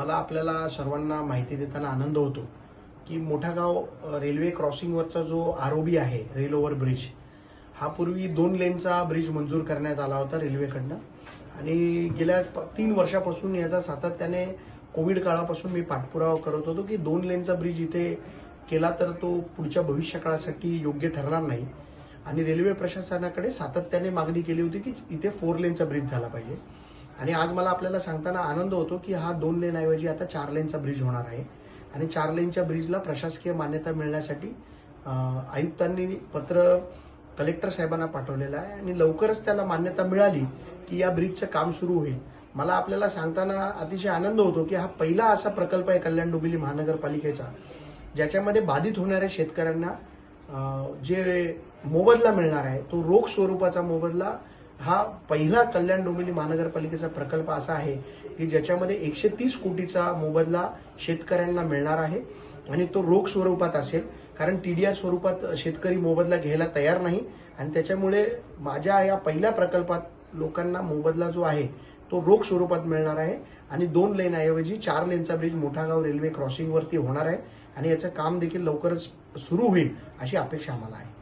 मला आपल्याला सर्वांना माहिती देताना आनंद होतो की मोठा गाव रेल्वे क्रॉसिंगवरचा जो आरओबी आहे रेल ओव्हर ब्रिज हा पूर्वी दोन लेनचा ब्रिज मंजूर करण्यात आला होता रेल्वेकडनं आणि गेल्या तीन वर्षापासून याचा सातत्याने कोविड काळापासून मी पाठपुरावा करत होतो की दोन लेनचा ब्रिज इथे केला तर तो पुढच्या भविष्यकाळासाठी योग्य ठरणार नाही. आणि रेल्वे प्रशासनाकडे सातत्याने मागणी केली होती की इथे फोर लेनचा ब्रिज झाला पाहिजे. आणि आज मला आपल्याला सांगताना आनंद होतो की हा दोन लेन ऐवजी आता चार लेनचा ब्रिज होणार आहे. आणि चार लेनच्या ब्रिजला प्रशासकीय मान्यता मिळण्यासाठी आयुक्तांनी पत्र कलेक्टर साहेबांना पाठवलेलं आहे आणि लवकरच त्याला मान्यता मिळाली की या ब्रिजचं काम सुरू होईल. मला आपल्याला सांगताना अतिशय आनंद होतो की हा पहिला असा प्रकल्प आहे कल्याण डोंबिवली महानगरपालिकेचा ज्याच्यामध्ये बाधित होणाऱ्या शेतकऱ्यांना जे मोबदला मिळणार आहे तो रोख स्वरूपाचा मोबदला हा पहिला कल्याण डोंबिवली महानगरपालिकेचा प्रकल्प असा आहे की ज्याच्यामध्ये एकशे तीस कोटीचा मोबदला शेतकऱ्यांना मिळणार आहे आणि तो रोख स्वरूपात असेल. कारण टीडीआर स्वरूपात शेतकरी मोबदला घ्यायला तयार नाही आणि त्याच्यामुळे माझ्या या पहिल्या प्रकल्पात लोकांना मोबदला जो आहे तो रोख स्वरूपात मिळणार आहे. आणि दोन लेन ऐवजी चार लेनचा ब्रिज मोठागाव रेल्वे क्रॉसिंगवरती होणार आहे. आणि याचं काम देखील लवकरच सुरू होईल अशी अपेक्षा आम्हाला आहे.